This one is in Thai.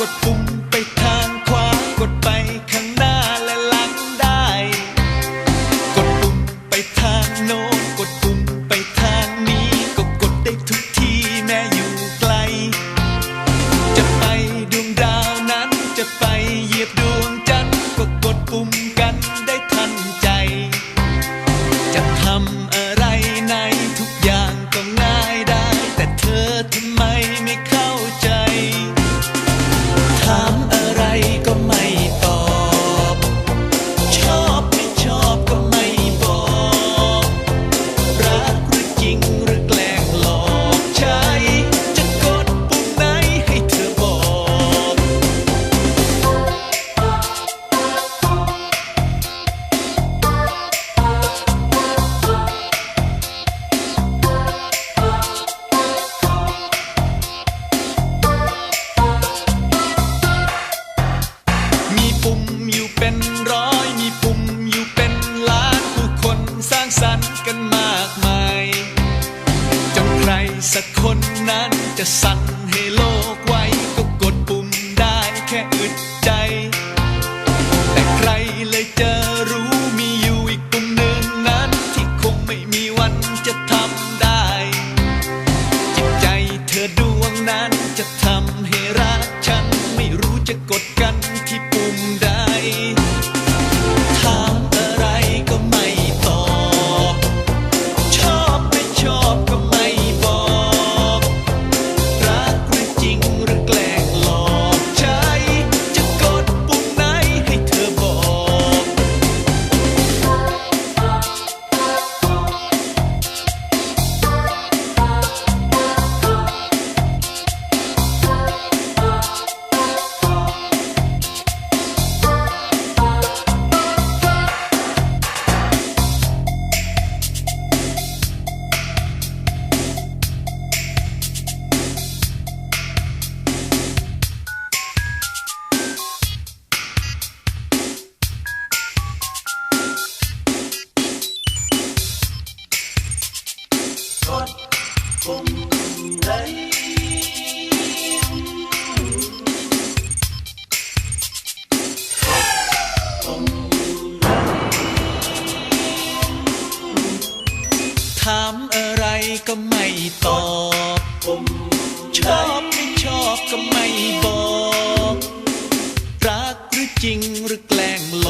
got boom ากมายจนใครสักคนนั้นจะสั่นให้โลกไว้ก็กดปุ่มได้แค่อึดใจ แต่ใครเลยจะรู้มีอยู่อีกปุ่มหนึ่งนั้น ที่คงไม่มีวันจะทำได้ จิตใจเธอดวงนั้นจะทำ ถามอะไรก็ไม่ตอบชอบไม่ชอบก็ไม่บอก รักหรือจริงหรือแกล้งหลอก